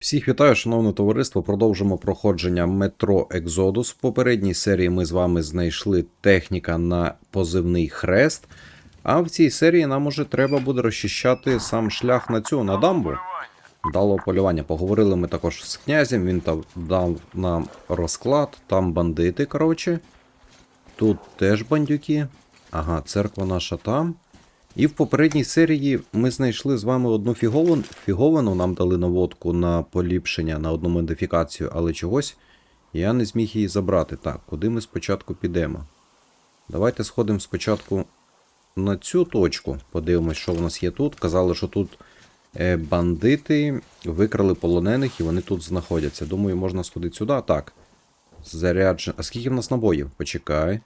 Всіх вітаю, шановне товариство. Продовжимо проходження метро Екзодус. В попередній серії ми з вами знайшли техніка на позивний хрест. А в цій серії нам уже треба буде розчищати сам шлях на цю на дамбу. Дало полювання. Поговорили ми також з князем. Він там дав нам розклад. Там бандити, коротше. Тут теж бандюки. Ага, церква наша там. І в попередній серії ми знайшли з вами одну фіговину, фіговину нам дали наводку на поліпшення на одну модифікацію, але чогось я не зміг її забрати. Так, куди ми спочатку підемо? Давайте сходимо спочатку на цю точку. Подивимось, що в нас є тут. Казали, що тут е, бандити викрали полонених і вони тут знаходяться. Думаю, можна сходити сюди. Так. Заряджен. А скільки в нас набоїв? Почекай.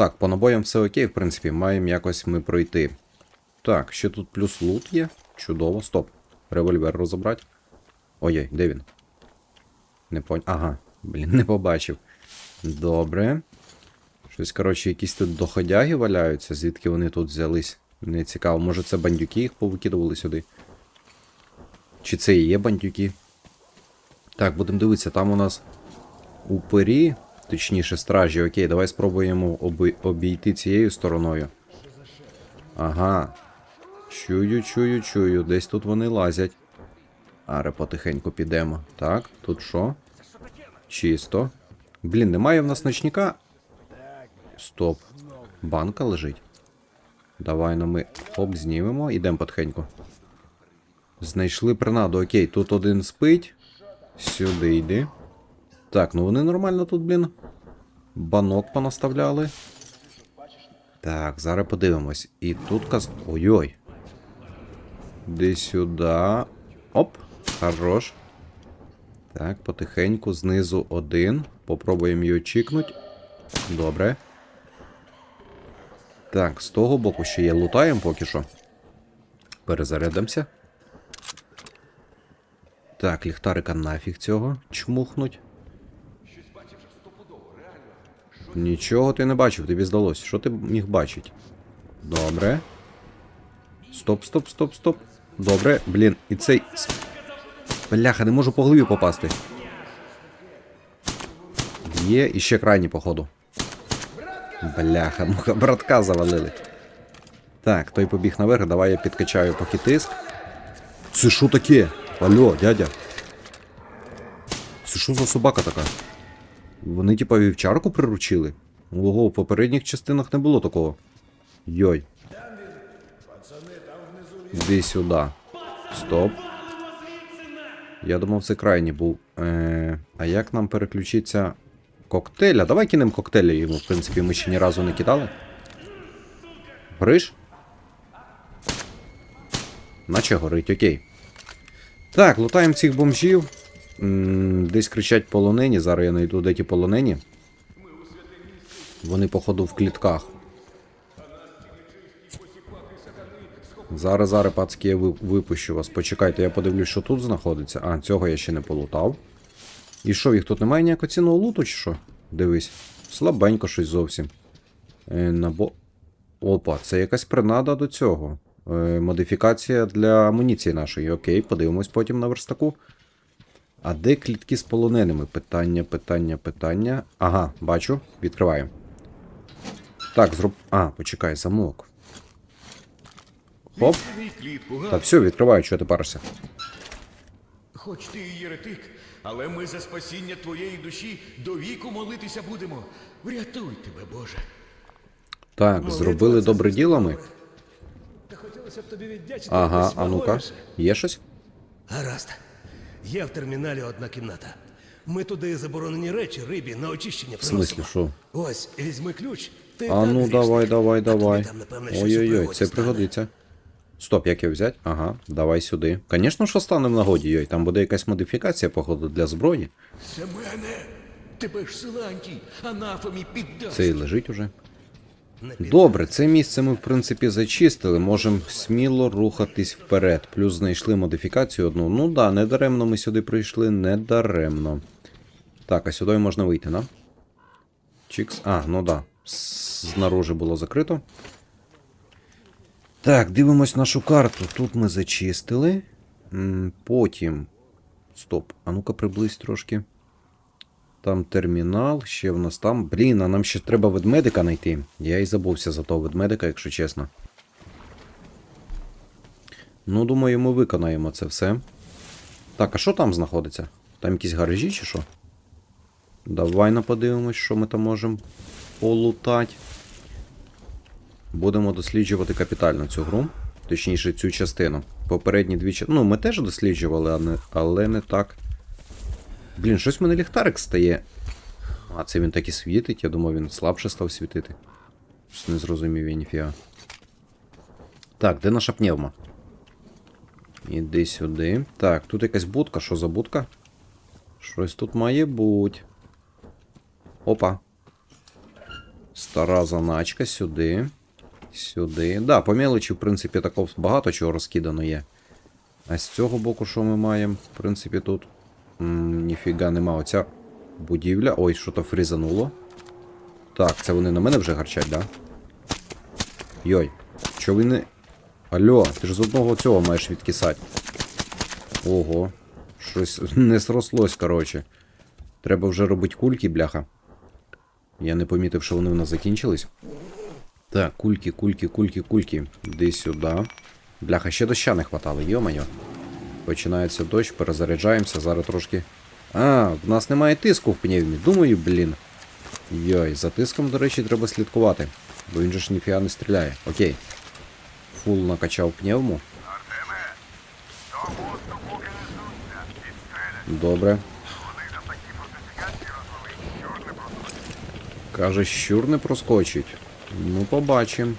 Так, по набоям все окей, в принципі, маємо якось ми пройти. Так, ще тут плюс лут є. Чудово, стоп. Револьвер розібрати. Ой-ой, де він? Не пон... Ага, блін, не побачив. Добре. Щось, коротше, якісь тут доходяги валяються, звідки вони тут взялись. Не цікаво, може це бандюки їх повикидували сюди. Чи це і є бандюки? Так, будемо дивитися, там у нас упирі, точніше стражі. Окей, давай спробуємо оби- обійти цією стороною. Ага. Чую, чую, чую. Десь тут вони лазять. Аре, потихеньку підемо. Так, тут що? Чисто. Блін, немає в нас ночника. Стоп. Банка лежить. Давай ну ми хоп, знімемо, ідемо потихеньку. Знайшли принаду, окей, тут один спить. Сюди йди. Так, ну вони нормально тут, блін. Банок понаставляли. Так, зараз подивимось. І тут каз. Ой-ой. Де сюди. Оп, хорош. Так, потихеньку, знизу один. Попробуємо його чікнуть. Добре. Так, з того боку ще є. Лутаємо поки що. Перезарядимося. Так, ліхтарика нафіг цього. Чмухнуть. Нічого ти не бачив, тобі здалось. Що ти міг бачити? Добре. Стоп, стоп, стоп, стоп. Добре, блін, і цей. Бляха, не можу по голові попасти. Є, і ще крайній, походу. Бляха, муха, братка завалили. Так, той побіг наверх, давай я підкачаю поки тиск. Це що таке? Алло, дядя. Це що за собака така? Вони, типа, вівчарку приручили? Ого, в попередніх частинах не було такого. Йой. Іди сюди. Стоп. Я думав, це крайній був. Е, а як нам переключитися коктейля? Давай кинемо коктейля йому, в принципі, ми ще ні разу не кидали. Гориш? Наче горить, окей. Так, лутаємо цих бомжів. Десь кричать полонені. Зараз я знайду де ті полонені. Вони, походу, в клітках. Зараз, зараз, пацки, я випущу вас. Почекайте, я подивлюсь, що тут знаходиться. А, цього я ще не полутав. І що, їх тут немає ніякого цінного луту, чи що? Дивись. Слабенько щось зовсім. Е, набо... Опа, це якась принада до цього. Е, модифікація для амуніції нашої. Окей, подивимось потім на верстаку. А де клітки з полоненими? Питання, питання, питання. Ага, бачу. Відкриваю. Так, зроб. А, почекай, замок. Хоп. Відчини клітку, га? Та все, відкриваю, чого ти паришся. Хоч ти і єретик, але ми за спасіння твоєї душі до віку молитися будемо. Врятуй тебе, Боже. Так, зробили добре діло ми. Та хотілося б тобі віддячити. Ага, а ну-ка. Є щось? Гаразд. Є в терміналі одна кімната. Ми туди заборонені речі рибі на очищення В смислі, що? Ось, візьми ключ. Ти А ну давай, давай, давай. Ой-ой-ой, це пригодиться. Стоп, як його взяти? Ага, давай сюди. Звісно, що стане в нагоді, йой. Там буде якась модифікація, походу, для зброї. Семене, тебе ж силантій, анафемі піддасть. Це і лежить уже. Не. Добре, це місце ми, в принципі, зачистили. Можемо сміло рухатись вперед. Плюс знайшли модифікацію одну. Ну да, недаремно ми сюди прийшли, недаремно. Так, а сюди можна вийти, да? Чікс. А, ну да. Знаружи було закрито. Так, дивимось нашу карту. Тут ми зачистили. Потім. Стоп. А ну-ка приблизь трошки. Там термінал, ще в нас там. Блін, а нам ще треба ведмедика знайти. Я і забувся за того ведмедика, якщо чесно. Ну, думаю, ми виконаємо це все. Так, а що там знаходиться? Там якісь гаражі чи що? Давай на подивимось, що ми там можемо полутати. Будемо досліджувати капітально цю гру. Точніше, цю частину. Попередні дві частини. Ну, ми теж досліджували, але не так. Блін, щось в мене ліхтарик стає. А це він так і світить, я думав, він слабше став світити. Щось не зрозумів я ніфіга. Так, де наша пневма? Іди сюди. Так, тут якась будка. Що за будка? Щось тут має бути. Опа. Стара заначка сюди. Сюди. Да, по мелочі, в принципі, такого багато чого розкидано є. А з цього боку, що ми маємо? В принципі, тут. Ніфіга нема. Оця будівля. Ой, що то фрізануло. Так, це вони на мене вже гарчать, да? Йой, що ви не. Алло, ти ж з одного цього маєш відкисати. Ого. Щось не срослось, коротше. Треба вже робити кульки, бляха. Я не помітив, що вони в нас закінчились. Так, кульки, кульки, кульки, кульки. Іди сюди. Бляха, ще доща не хватало, йо-моє. Починається дощ, перезаряджаємося, зараз трошки. А, в нас немає тиску в пневмі. Думаю, блін. Йой, за тиском, до речі, треба слідкувати. Бо він же ж ніфіга не стріляє. Окей. Фул накачав пневму. Добре. Каже, щур не проскочить. Ну, побачимо.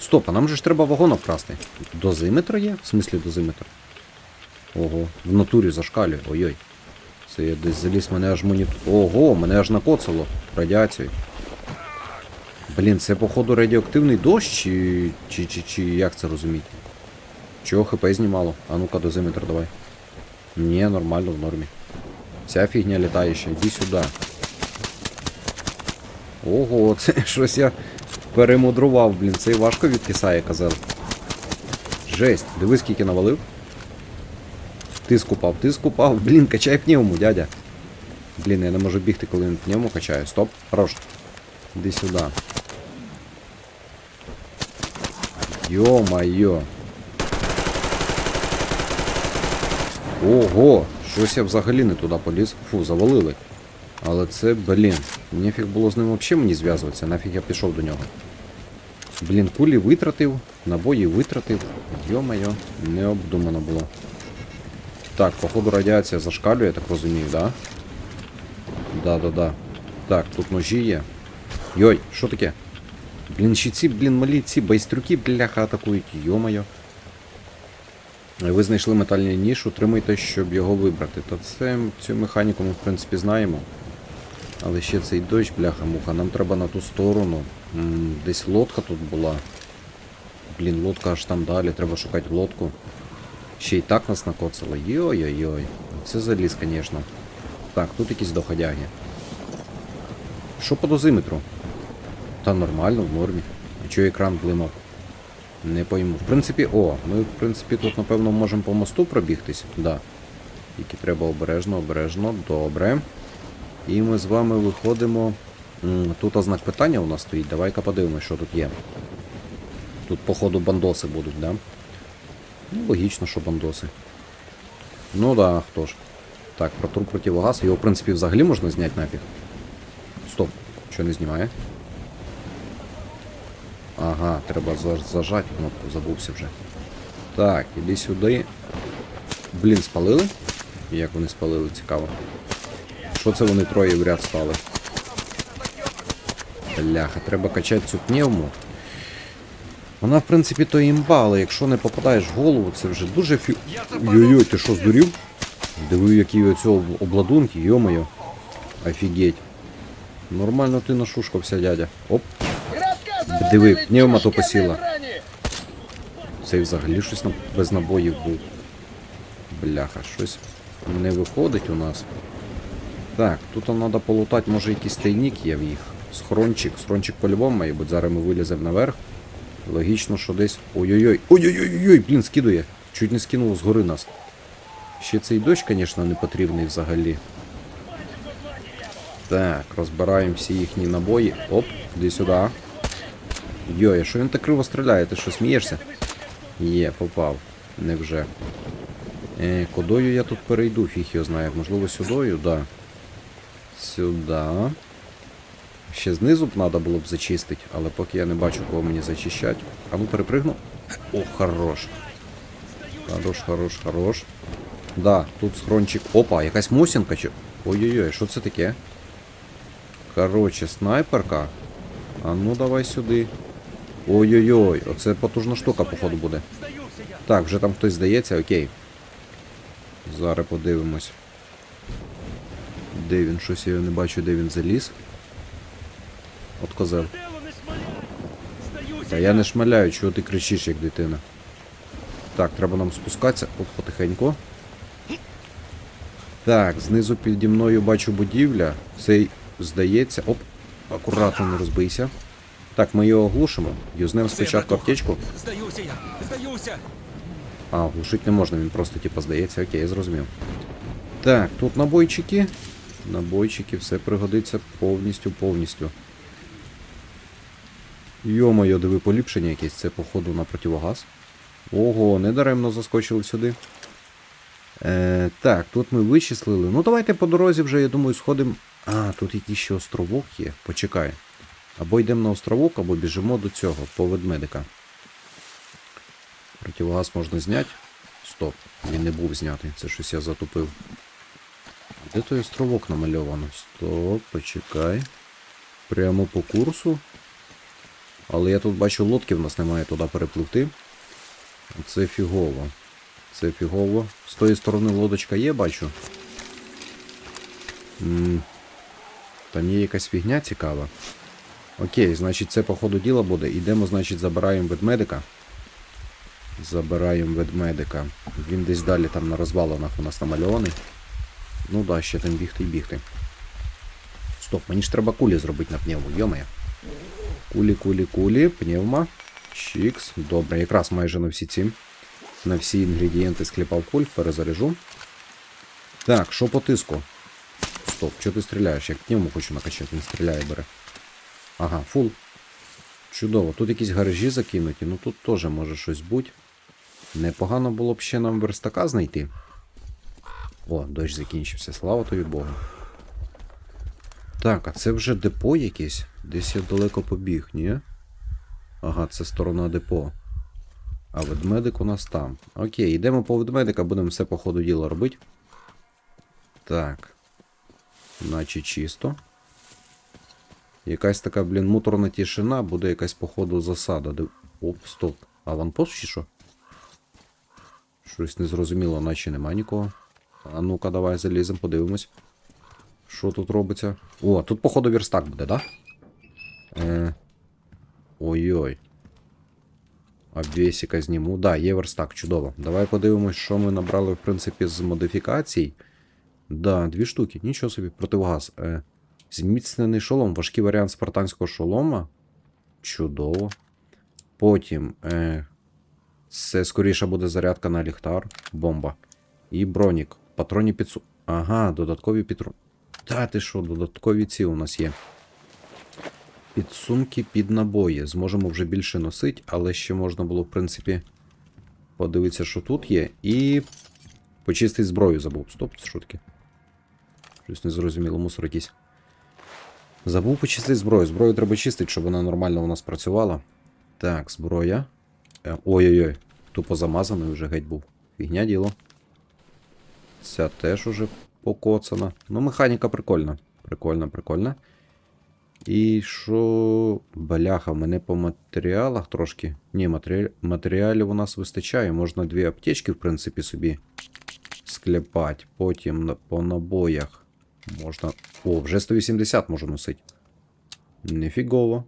Стоп, а нам же ж треба вагон обкрасти. Дозиметр є? В смислі дозиметр? Ого, в натурі зашкалює. Ой-ой. Це я десь заліз, мене аж монітор. Ого, мене аж накоцало радіацією. Блін, це походу радіоактивний дощ, чи, чи, чи, чи як це розуміти? Чого ХП знімало? А ну-ка дозиметр давай. Ні, нормально в нормі. Ця фігня літає ще, йди сюди. Ого, це щось я перемудрував, блін, цей важко відкисає, казав. Жесть, диви скільки навалив. Тиск упав, тиск упав. Блін, качай пневму, дядя. Блін, я не можу бігти, коли він пневму качає. Стоп, хорош. Іди сюди. Йо-майо. Ого! Щось я взагалі не туди поліз. Фу, завалили. Але це, блін, нефіг було з ним взагалі мені зв'язуватися, нафіг я пішов до нього. Блін, кулі витратив, набої витратив. Йо-майо, необдумано було. Так, походу радіація зашкалює, я так розумію, да? Да-да-да. Так, тут ножі є. Йой, що таке? Блін, ще ці, блін, малі ці байстрюки, бляха, атакують. Йо-моє. Ви знайшли метальний ніж, утримуйте, щоб його вибрати. Та це цю механіку ми, в принципі, знаємо. Але ще цей дощ, бляха-муха, нам треба на ту сторону. М, Десь лодка тут була. Блін, лодка аж там далі, треба шукати лодку. Ще й так нас накоцало. Йой-йой-йой. Це заліз, звісно. Так, тут якісь доходяги. Що по дозиметру? Та нормально, в нормі. А чого екран блимав? Не пойму. В принципі, о, ми, в принципі, тут, напевно, можемо по мосту пробігтись. Да. Тільки треба обережно, обережно, добре. І ми з вами виходимо. Тут ознак питання у нас стоїть. Давай-ка подивимось, що тут є. Тут, походу, бандоси будуть, да? Ну, логічно, що бандоси. Ну да, хто ж. Так, про труп противогаз. Його, в принципі, взагалі можна зняти нафіг. Стоп, що не знімає? Ага, треба зажати кнопку, забувся вже. Так, іди сюди. Блін, спалили? Як вони спалили, цікаво. Що це вони троє в ряд стали? Бляха, треба качати цю пневму. Вона, в принципі, то імба, але якщо не попадаєш в голову, це вже дуже фі. Йой-йой, ти що, здурів? Диви, які у цього обладунки, йо-моє. Офігеть. Нормально ти нашушкався, дядя. Оп. Диви, пневма то посіла. Цей взагалі щось без набоїв був. Бляха, щось не виходить у нас. Так, тут треба полутати, може якийсь тайник є в їх. Схрончик. Схрончик по-любому має. Зараз ми виліземо наверх. Логічно, що десь. Ой-ой-ой. Ой-ой-ой, блін, скидує. Чуть не скинуло згори нас. Ще цей дощ, звісно, не потрібний взагалі. Так, розбираємо всі їхні набої. Оп, іди сюди. Йой, а що він так криво стріляє? Ти що, смієшся? Є, попав. Невже. Е, кудою я тут перейду, фіг його знає. Можливо, сюдою, да. Сюди. Ще знизу б треба було б зачистити, але поки я не бачу, кого мені зачищати. А ну перепригну. О, хорош. Хорош, хорош, хорош. Да, тут схрончик. Опа, якась мусінка чи. Ой-ой-ой, що це таке? Короче, снайперка. А ну давай сюди. Ой-ой-ой, оце потужна штука, походу, буде. Так, вже там хтось здається, окей. Зараз подивимось. Де він? Щось я не бачу, де він заліз. От козел. Та я не шмаляю, чого ти кричиш, як дитина. Так, треба нам спускатися. Оп, потихеньку. Так, знизу піді мною бачу будівля. Цей здається. Оп, акуратно не розбийся. Так, ми його оглушимо. Юзнемо спочатку аптечку. Здаюся я! Здаюся! А, глушить не можна, він просто типу здається. Окей, я зрозумів. Так, тут набойчики. Набойчики, все пригодиться повністю, повністю. Йо-моє, диви поліпшення якесь, це походу на противогаз. Ого, недаремно заскочили сюди. Е, так, тут ми вичислили. Ну давайте по дорозі вже, я думаю, сходимо. А, тут якийсь ще островок є. Почекай. Або йдемо на островок, або біжимо до цього, по ведмедика. Противогаз можна зняти. Стоп, він не був знятий, це щось я затупив. Де той островок намальовано? Стоп, почекай. Прямо по курсу. Але я тут бачу лодки в нас немає туди перепливти. Це фігово. Це фігово. З тої сторони лодочка є, бачу. Там є якась фігня цікава. Окей, значить це по ходу діла буде. Ідемо, значить, забираємо ведмедика. Забираємо ведмедика. Він десь далі там на розвалинах у нас намальований. Ну да, ще там бігти і бігти. Стоп, мені ж треба кулі зробити на пневму, йомає. Кулі, кулі, кулі, пневма. Чікс. Добре, якраз майже на всі ці. На всі інгредієнти скліпав куль, перезаряжу. Так, що по тиску? Стоп, чого ти стріляєш? Як пневму хочу накачати, він стріляє бере. Ага, фул. Чудово. Тут якісь гаражі закинуті, ну тут теж може щось бути. Непогано було б ще нам верстака знайти. О, дощ закінчився, слава тобі Богу. Так, а це вже депо якесь? Десь я далеко побіг, ні? Ага, це сторона депо. А ведмедик у нас там. Окей, йдемо по ведмедика, будемо все по ходу діла робити. Так. Наче чисто. Якась така, блін, муторна тишина, буде якась, походу, засада. Де... Оп, стоп. Аванпост чи що? Щось незрозуміло, наче нема нікого. А ну-ка, давай заліземо, подивимось. Що тут робиться? О, тут, походу, верстак буде, да? Е... Ой-ой. Обвесика зніму. Да, є верстак, чудово. Давай подивимось, що ми набрали, в принципі, з модифікацій. Да, дві штуки, нічого собі, противогаз. Е... Зміцнений шолом, важкий варіант спартанського шолома. Чудово. Потім. Е... Це скоріше буде зарядка на ліхтар. Бомба. І бронік. Патроні підсу. Ага, додаткові підру. Та ти що, додаткові ці у нас є. Підсумки під набої. Зможемо вже більше носити, але ще можна було, в принципі, подивитися, що тут є. І. Почистити зброю забув. Стоп, це шутки. Щось незрозуміло, мусор якийсь. Забув почистити зброю. Зброю треба чистити, щоб вона нормально у нас працювала. Так, зброя. Е, Ой-ой-ой. Тупо замазаний вже геть був. Фігня діло. Ця теж уже покоцана. Ну, механіка прикольна. Прикольна, прикольна. І що. Бляха, мене по матеріалах трошки. Ні, матеріал... матеріалів у нас вистачає. Можна дві аптечки, в принципі, собі склепати. Потім по набоях можна. О, вже 180 можу носити. Нефігово.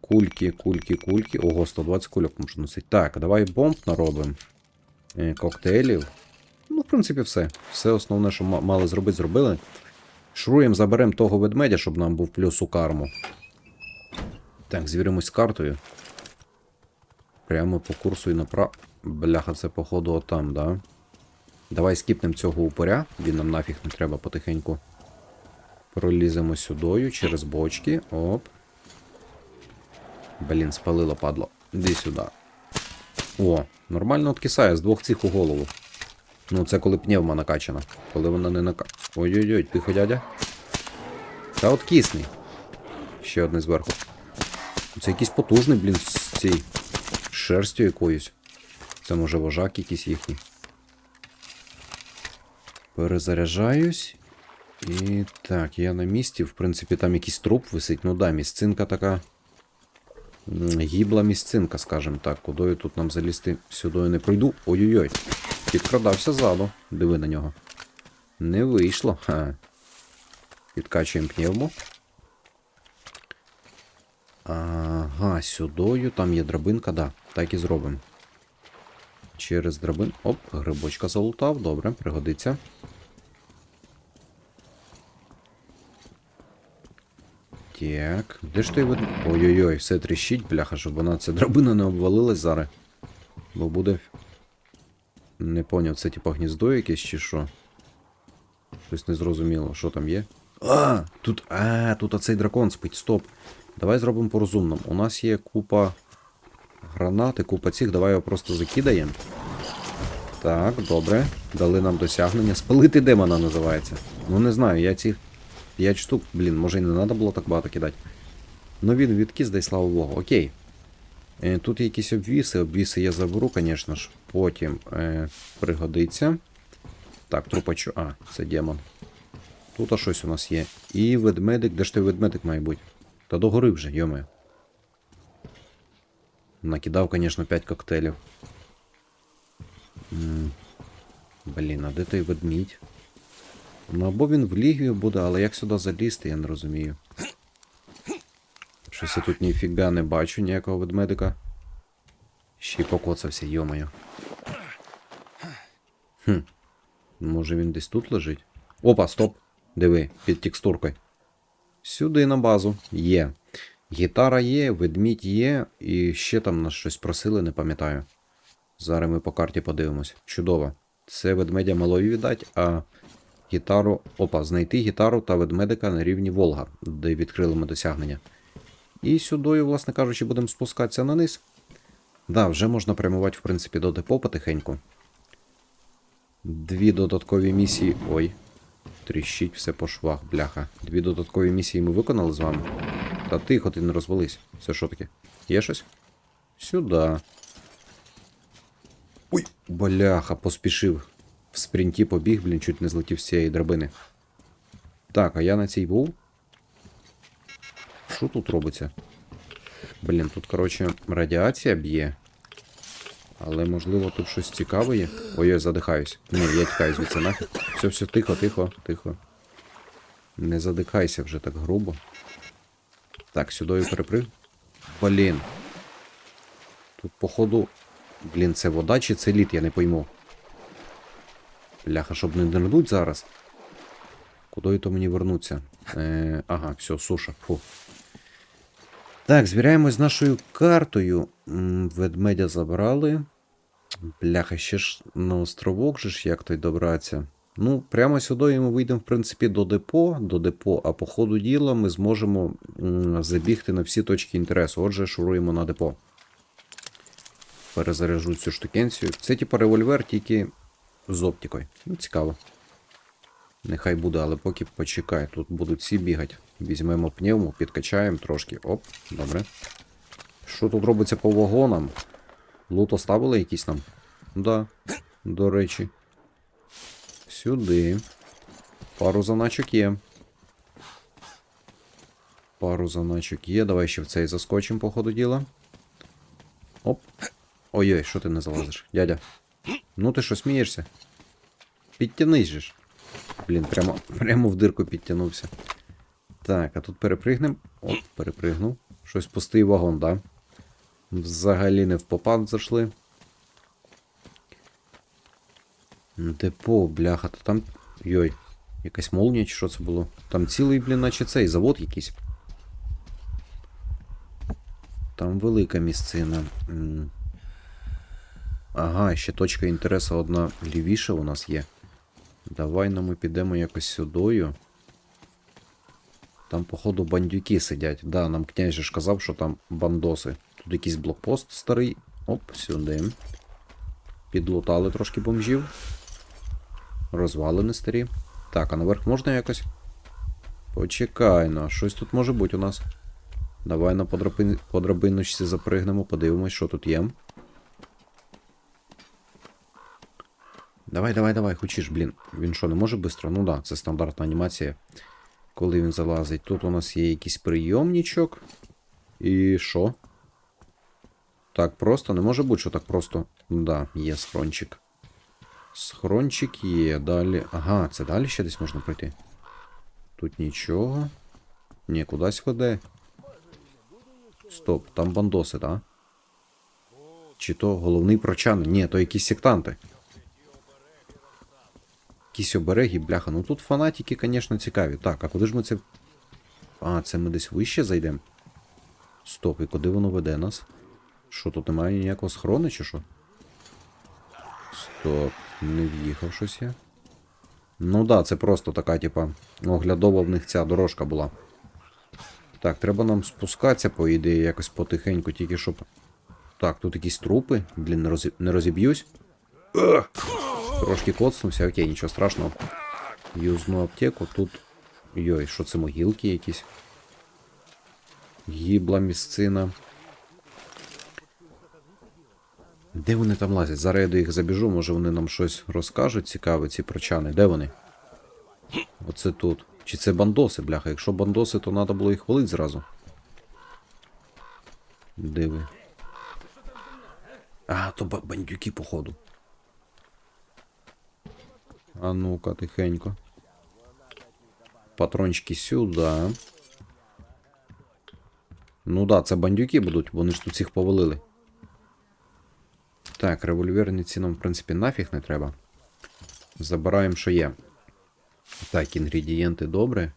Кульки, кульки, кульки. Ого, 120 кульок можу носити. Так, давай бомб наробимо. Е, коктейлів. Ну, в принципі, все. Все основне, що мали зробити, зробили. Шруєм заберемо того ведмедя, щоб нам був плюс у карму. Так, звіримось з картою. Прямо по курсу і направо. Бляха, це походу отам, да? Давай скіпнемо цього упоря, він нам нафіг не треба потихеньку. Проліземо сюдою через бочки. Оп. Блін, спалило, падло. Іди сюди. О, нормально откисає з двох цих у голову. Ну, це коли пневма накачана. Коли вона не нака. Ой-ой-ой, тихо, дядя. Та от кисний. Ще одне зверху. Це якийсь потужний, блін, з цією шерстю якоюсь. Це може вожак якийсь їхній. Перезаряджаюсь. І так, я на місці. В принципі, там якийсь труп висить. Ну да, місцинка така. Гібла місцинка, скажімо так. Кудою тут нам залізти сюди не пройду. Ой-ой-ой. Підкрадався ззаду. Диви на нього. Не вийшло. Ха. Підкачуємо пневму. Ага, сюдою. Там є драбинка, да. Так і зробимо. Через драбин. Оп, грибочка залутав. Добре, пригодиться. Так, де ж той вид... Ой-ой-ой, все тріщить, бляха, щоб вона ця драбина не обвалилась зараз. Бо буде. Не поняв, це типа гніздо якесь чи що? Щось не зрозуміло, що там є. А, тут. А, тут оцей дракон спить, стоп. Давай зробимо по-розумному. У нас є купа гранати, купа цих, давай його просто закидаємо. Так, добре. Дали нам досягнення. Спалити демона називається. Ну не знаю, я ці 5 штук, блін, може і не треба було так багато кидати. Ну він відкис, дай слава Богу. Окей. Е, тут якісь обвіси, обвіси я заберу, звісно ж. Потім е, пригодиться. Так, трупачу. А, це демон. Тут а щось у нас є. І ведмедик. Де ж той ведмедик має бути? Та догори вже, йоме. Накидав, звісно, 5 коктейлів. Блін, а де той ведмідь? Ну або він в лігію буде, але як сюди залізти, я не розумію. Щось я тут ніфіга не бачу ніякого ведмедика. Ще й покоцався, йомаю. Хм. Може він десь тут лежить? Опа, стоп! Диви, під текстуркою. Сюди на базу. Є. Гітара є, ведмідь є, і ще там нас щось просили, не пам'ятаю. Зараз ми по карті подивимось. Чудово. Це ведмедя малої віддать, а гітару. Опа, знайти гітару та ведмедика на рівні Волга, де відкрили ми досягнення. І сюди, власне кажучи, будемо спускатися на низ. Да, вже можна прямувати, в принципі, до депо потихеньку. Дві додаткові місії. Ой. Тріщить все по швах, бляха. Дві додаткові місії ми виконали з вами. Та тихо, ти не розвались. Це що таке? Є щось? Сюди. Ой, бляха, поспішив. В спринті побіг, блін, чуть не злетів з цієї драбини. Так, а я на цій був. Що тут робиться? Блін, тут, коротше, радіація б'є. Але можливо тут щось цікаве є. Ой, ой, задихаюсь. Ні, я тікаю звідси нафіг. Все, все, тихо, тихо, тихо. Не задихайся вже так грубо. Так, сюди переприг. Блін. Тут, походу. Блін, це вода чи це лід, я не пойму. Бляха, щоб не нирнуть зараз. Куди то мені вернуться? Е, ага, все, суша. Фу. Так, звіряємось з нашою картою. Ведмедя забрали. Бляха, ще ж на островок же ж як той добратися. Ну, прямо сюди ми вийдемо, в принципі, до депо, до депо, а по ходу діла ми зможемо забігти на всі точки інтересу. Отже, шуруємо на депо. Перезаряжу цю штукенцію. Це типу револьвер, тільки з оптикою. Ну, цікаво. Нехай буде, але поки почекай. Тут будуть всі бігати. Візьмемо пневму, підкачаємо трошки. Оп, добре. Що тут робиться по вагонам? Лут оставили якийсь нам? Да, до речі. Сюди. Пару заначок є. Пару заначок є. Давай ще в цей заскочимо по ходу діла. Оп. Ой-ой, що ти не залазиш? Дядя. Ну ти що смієшся? Підтянись же ж. Блін, прямо, прямо в дирку підтягнувся. Так, а тут перепригнем. Оп, перепригнув. Щось пустий вагон, да? Взагалі не в попад зайшли. Депо, бляха, то там. Йой, якась молнія чи що це було? Там цілий, блін, наче цей завод якийсь. Там велика місцина. Ага, ще точка інтересу одна лівіше у нас є. Давай ну, ми підемо якось сюдою. Там, походу, бандюки сидять. Да, нам князь же ж казав, що там бандоси. Тут якийсь блокпост старий. Оп, сюди. Підлутали трошки бомжів. Розвалини старі. Так, а наверх можна якось? Почекай, ну, щось тут може бути у нас. Давай на подрабин... по запригнемо, подивимось, що тут є. Давай, давай, давай, хочеш, блін. Він що, не може швидко? Ну да, це стандартна анімація. Коли він залазить. Тут у нас є якийсь прийомничок. І що? Так просто, не може бути, що так просто. Да, є схрончик. Схрончик є. Далі. Ага, це далі ще десь можна пройти. Тут нічого. Ні, кудись веде. Стоп, там бандоси, так? Да? Чи то головний прочан? Ні, то якісь сектанти. Якісь обереги, бляха. Ну тут фанатики, звісно, цікаві. Так, а куди ж ми це. А, це ми десь вище зайдемо. Стоп, і куди воно веде нас? Що, тут немає ніякого схорону, чи що? Стоп, не в'їхав щось я. Ну да, це просто така, типа, оглядова в них ця дорожка була. Так, треба нам спускатися, по ідеї, якось потихеньку, тільки щоб. Так, тут якісь трупи. Блін, не, розі... не розіб'юсь. Трошки коцнувся, окей, нічого страшного. Юзну аптеку, тут. Йой, що це могилки якісь? Гібла місцина. Де вони там лазять? Зараз я до їх забіжу, може вони нам щось розкажуть цікаве, ці прочани. Де вони? Оце тут. Чи це бандоси, бляха? Якщо бандоси, то треба було їх валити зразу. Де ви? А, то бандюки, походу. А ну-ка, тихенько. Патрончики сюди. Ну да, це бандюки будуть, вони ж тут всіх повалили. Так, револьверниці нам, в принципі, нафіг не треба. Забираємо, що є. Так, інгредієнти добре.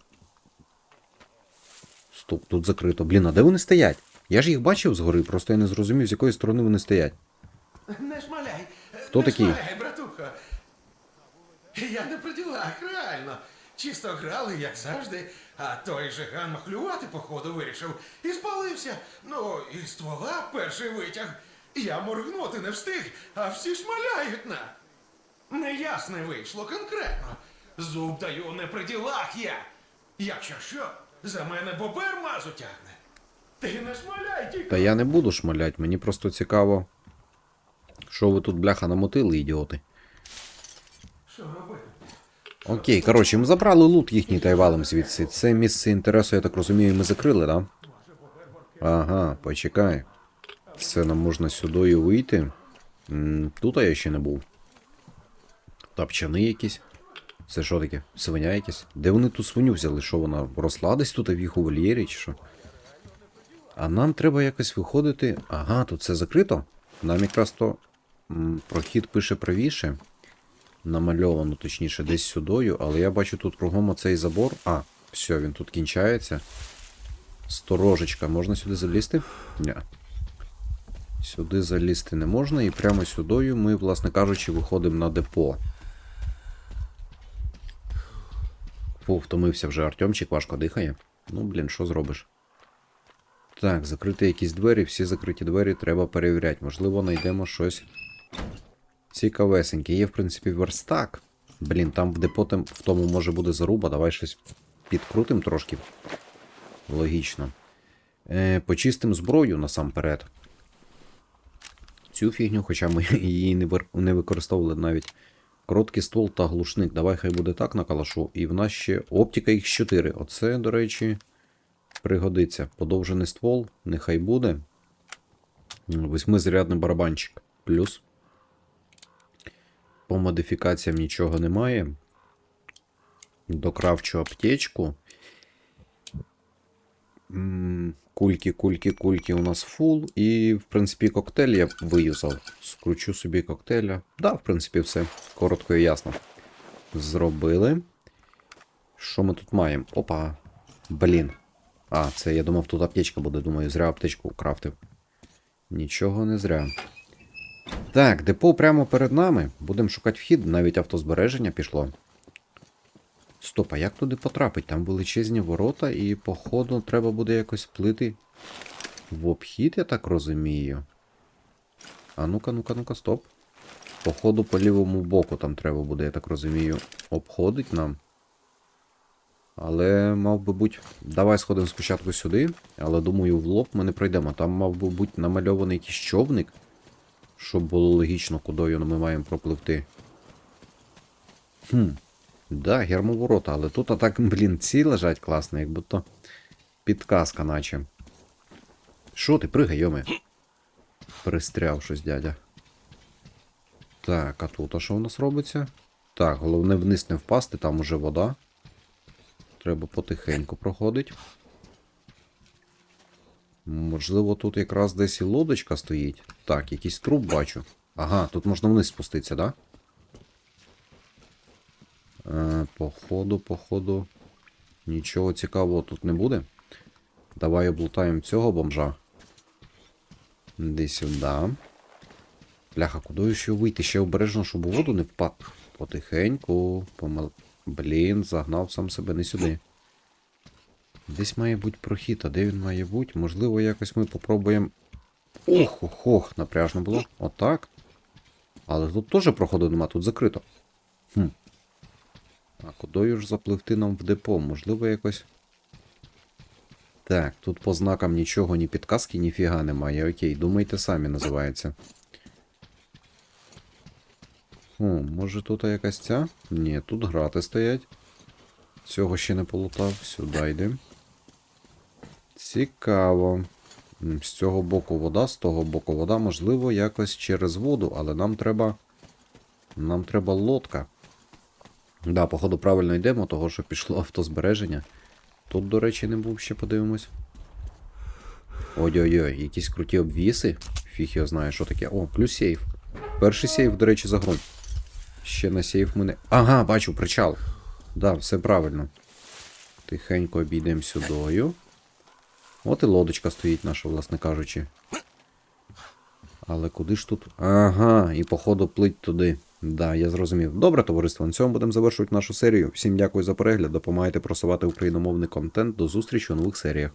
Стоп, тут закрито. Блін, а де вони стоять? Я ж їх бачив згори, просто я не зрозумів, з якої сторони вони стоять. Не шмаляй. Хто такий? братуха. Я не при ділах, реально. Чисто грали, як завжди, а той же ган махлювати, походу, вирішив і спалився. Ну, і ствола перший витяг. Я моргнути не встиг, а всі шмаляють на. Неясне вийшло конкретно. Зуб даю не при ділах я. Якщо що, за мене бобер мазу тягне. Ти не шмаляй тільки. Та я не буду шмалять, мені просто цікаво. Що ви тут, бляха, намотили, ідіоти? Робити? Окей, коротше, ми забрали лут їхній та й валим звідси. Це місце інтересу, я так розумію, ми закрили, да? Ага, почекай. Це нам можна сюди і вийти. Тут я ще не був. Тапчани якісь. Це що таке? Свиня якась? Де вони ту свиню взяли? Що вона росла десь тут в їх у вольєрі, чи що? А нам треба якось виходити. Ага, тут все закрито. Нам якраз то прохід пише правіше. Намальовано, точніше, десь сюдою, але я бачу тут кругом оцей забор. А, все, він тут кінчається. Сторожечка, можна сюди залізти? Ні. Сюди залізти не можна, і прямо сюдою ми, власне кажучи, виходимо на депо. Фу, втомився вже Артемчик, важко дихає. Ну, блін, що зробиш? Так, закриті якісь двері, всі закриті двері треба перевіряти. Можливо, знайдемо щось цікавесеньке. Є, в принципі, верстак. Блін, там в депо в тому може буде заруба. Давай щось підкрутим трошки. Логічно. Е, почистим зброю насамперед. Цю фігню, хоча ми її не, не використовували навіть. Короткий ствол та глушник. Давай хай буде так на калашу. І в нас ще оптика X4. Оце, до речі, пригодиться. Подовжений ствол, нехай буде. Восьмизарядний барабанчик. Плюс. По модифікаціям нічого немає. Докравчу аптечку. Кульки, кульки, кульки у нас фул. І, в принципі, коктейль я виюзав. Скручу собі коктейля. Да, в принципі, все. Коротко і ясно. Зробили. Що ми тут маємо? Опа. Блін. А, це я думав, тут аптечка буде. Думаю, зря аптечку крафтив. Нічого не зря. Так, депо прямо перед нами. Будемо шукати вхід, навіть автозбереження пішло. Стоп, а як туди потрапить? Там величезні ворота, і, походу, треба буде якось плити в обхід, я так розумію. А ну-ка, ну-ка, ну-ка, стоп. Походу, по лівому боку там треба буде, я так розумію, обходить нам. Але мав би бути. Давай сходимо спочатку сюди, але думаю, в лоб ми не пройдемо. Там мав би бути намальований якийсь човник, щоб було логічно, кудою ми маємо пропливти. Хм. Да, гермоворота, але тут атак, блін, ці лежать класно, як будто підказка, наче. Що ти, пригай, йоми. Пристряв щось, дядя. Так, а тут а що у нас робиться? Так, головне вниз не впасти, там уже вода. Треба потихеньку проходить. Можливо, тут якраз десь і лодочка стоїть. Так, якийсь труп бачу. Ага, тут можна вниз спуститися, да? Е, походу, походу. Нічого цікавого тут не буде. Давай облутаємо цього бомжа. Де сюди. Бляха, куди ще вийти? Ще обережно, щоб у воду не впад. Потихеньку. Помал... Блін, загнав сам себе не сюди. Десь має бути прохід, а де він має бути? Можливо, якось ми попробуємо. Ох, ох, ох, напряжно було. Отак. Але тут теж проходу нема, тут закрито. Хм. А кудою ж запливти нам в депо? Можливо, якось. Так, тут по знакам нічого, ні підказки, ні фіга немає. Окей, думайте самі називається. О, може тут якась ця? Ні, тут грати стоять. Цього ще не полутав. Сюди йдемо. Цікаво. З цього боку вода, з того боку вода, можливо, якось через воду, але нам треба. Нам треба лодка. Да, походу, правильно йдемо, того що пішло автозбереження. Тут, до речі, не був ще подивимось. Ой-ой-ой, якісь круті обвіси. Фіг його знає, що таке. О, плюс сейф. Перший сейф, до речі, за гру. Ще на сейф не. Ага, бачу, причал. Да, все правильно. Тихенько обійдемо сюдою. От і лодочка стоїть наша, власне кажучи. Але куди ж тут? Ага, і походу плить туди. Да, я зрозумів. Добре, товариство, на цьому будемо завершувати нашу серію. Всім дякую за перегляд. Допомагайте просувати україномовний контент. До зустрічі у нових серіях.